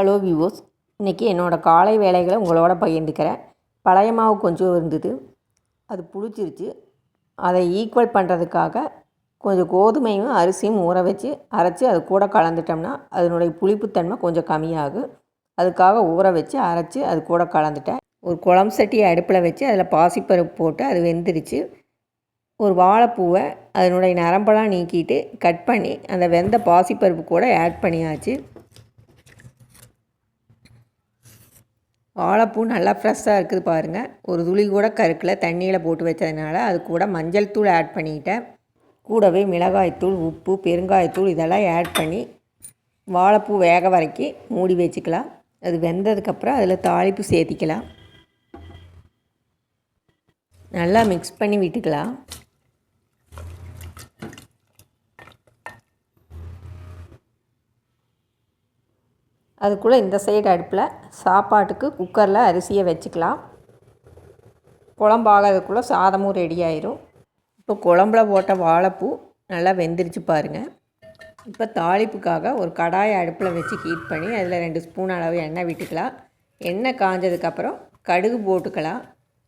Hello விவோஸ் இன்றைக்கி என்னோடய காலை வேலைகளை உங்களோட பகிர்ந்துக்கிறேன். பழைய மாவு கொஞ்சம் இருந்தது. அது புளிச்சிருச்சு. அதை ஈக்குவல் பண்ணுறதுக்காக கொஞ்சம் கோதுமையும் அரிசியும் ஊற வச்சு அரைச்சி அது கூட கலந்துட்டோம்னா அதனுடைய புளிப்புத்தன்மை கொஞ்சம் கம்மியாகும். அதுக்காக ஊற வச்சு அரைச்சி அது கூட கலந்துட்டேன். ஒரு குழம்பு சட்டியை அடுப்பில் வச்சு அதில் பாசிப்பருப்பு போட்டு அது வெந்துருச்சு. ஒரு வாழைப்பூவை அதனுடைய நரம்பெல்லாம் நீக்கிட்டு கட் பண்ணி அந்த வெந்த பாசிப்பருப்பு கூட ஆட் பண்ணியாச்சு. வாழைப்பூ நல்லா ஃப்ரெஷ்ஷாக இருக்குது பாருங்கள் ஒரு துளி கூட கருக்கில் தண்ணியில் போட்டு வச்சதுனால அது கூட மஞ்சள் தூள் ஆட் பண்ணிக்கிட்டேன் கூடவே மிளகாய்த்தூள் உப்பு பெருங்காயத்தூள் இதெல்லாம் ஆட் பண்ணி வாழைப்பூ வேக வரைக்கி மூடி வச்சுக்கலாம். அது வெந்ததுக்கப்புறம் அதில் தாளிப்பு சேர்த்திக்கலாம். நல்லா மிக்ஸ் பண்ணி விட்டுக்கலாம். அதுக்குள்ளே இந்த சைடு அடுப்பில் சாப்பாட்டுக்கு குக்கரில் அரிசியை வச்சுக்கலாம். குழம்பாகிறதுக்குள்ளே சாதமும் ரெடி ஆயிரும். இப்போ குழம்புல போட்ட வாழைப்பூ நல்லா வெந்துருச்சு பாருங்கள் இப்போ தாளிப்புக்காக ஒரு கடாயை அடுப்பில் வச்சு ஹீட் பண்ணி அதில் ரெண்டு ஸ்பூன் அளவு எண்ணெய் விட்டுக்கலாம். எண்ணெய் காஞ்சதுக்கப்புறம் கடுகு போட்டுக்கலாம்.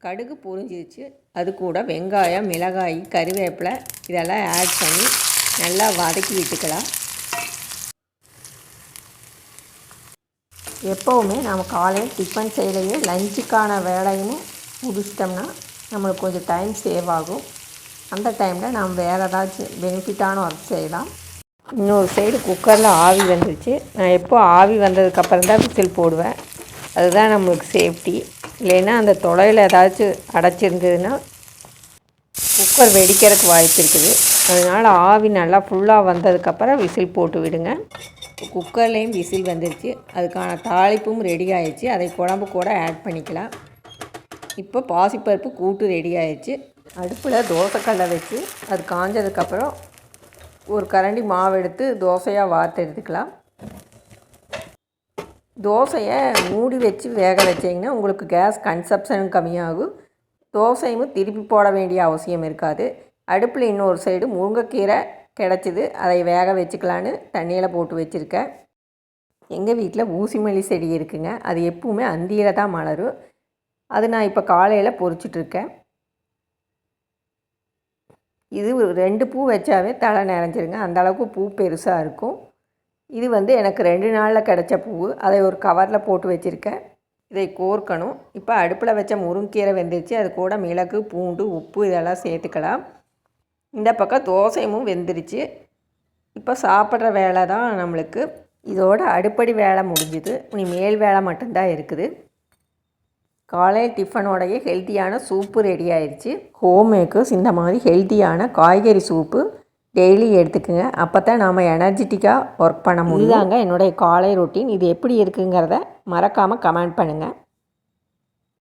கடுகு பொரிஞ்சிருச்சு. அது கூட வெங்காயம் மிளகாய் கருவேப்பிலை இதெல்லாம் ஆட் பண்ணி நல்லா வதக்கி விட்டுக்கலாம். எப்போவுமே நம்ம காலையில் டிஃபன் செய்யலையே லஞ்சுக்கான வேலையும் முடிச்சிட்டோம்னா நம்மளுக்கு கொஞ்சம் டைம் சேவ் ஆகும். அந்த டைமில் நாம் வேறு ஏதாச்சும் பெனிஃபிட்டான ஒர்க் செய்யலாம். இன்னொரு சைடு குக்கரில் ஆவி வந்துருச்சு. நான் எப்போ ஆவி வந்ததுக்கப்புறம் தான் விசில் போடுவேன். அதுதான் நம்மளுக்கு சேஃப்டி இல்லைன்னா அந்த தொலையில் ஏதாச்சும் அடைச்சிருந்ததுன்னா குக்கர் வெடிக்கிறதுக்கு வாய்ப்பு இருக்குது. அதனால் ஆவி நல்லா ஃபுல்லாக வந்ததுக்கப்புறம் விசில் போட்டு விடுங்க. குக்கர்லேயும் விசில் வந்துருச்சு. அதுக்கான தாளிப்பும் ரெடி ஆயிடுச்சு. அதை குழம்பு கூட ஆட் பண்ணிக்கலாம். இப்போ பாசிப்பருப்பு கூட்டு ரெடி ஆயிடுச்சு. அடுப்பில் தோசைக்கல்லை வச்சு அது காஞ்சதுக்கப்புறம் ஒரு கரண்டி மாவு எடுத்து தோசையாக வார்த்து எடுத்துக்கலாம். தோசையை மூடி வச்சு வேக வச்சிங்கன்னா உங்களுக்கு கேஸ் கன்சப்ஷனும் கம்மியாகும். தோசையும் திருப்பி போட வேண்டிய அவசியம் இருக்காது. அடுப்பில் இன்னொரு சைடு முருங்கைக்கீரை கிடச்சிது. அதை வேக வச்சுக்கலான்னு தண்ணியில் போட்டு வச்சுருக்கேன் எங்கள் வீட்டில் ஊசி மல்லி செடி இருக்குங்க. அது எப்பவுமே அந்தியில் தான் மலரும். அது நான் இப்போ காலையில் பொறிச்சிட்ருக்கேன் இது ரெண்டு பூ வச்சாவே தலை நிறைஞ்சிருங்க. அந்தளவுக்கு பூ பெருசாக இருக்கும். இது வந்து எனக்கு ரெண்டு நாளில் கிடச்ச பூ. அதை ஒரு கவரில் போட்டு வச்சுருக்கேன். இதை கோர்க்கணும். இப்போ அடுப்பில் வச்ச முருங்கீரை வெந்துருச்சு. அது கூட மிளகு பூண்டு உப்பு இதெல்லாம் சேர்த்துக்கலாம். இந்த பக்கம் தோசையும் வெந்துருச்சு. இப்போ சாப்பிட்ற வேலை தான் நம்மளுக்கு. இதோட அடுப்படி வேலை முடிஞ்சுது. இனி மேல் வேலை மட்டும்தான் இருக்குது. காலை டிஃபனோடைய ஹெல்த்தியான சூப்பு ரெடி ஆயிடுச்சு ஹோம் மேக்கர்ஸ் இந்த மாதிரி ஹெல்த்தியான காய்கறி சூப்பு டெய்லி எடுத்துக்கோங்க. அப்போ தான் நாம் எனர்ஜெட்டிக்காக ஒர்க் பண்ண முடியும். என்னுடைய காலை ரொட்டீன் இது எப்படி இருக்குங்கிறத மறக்காமல் கமெண்ட் பண்ணுங்கள்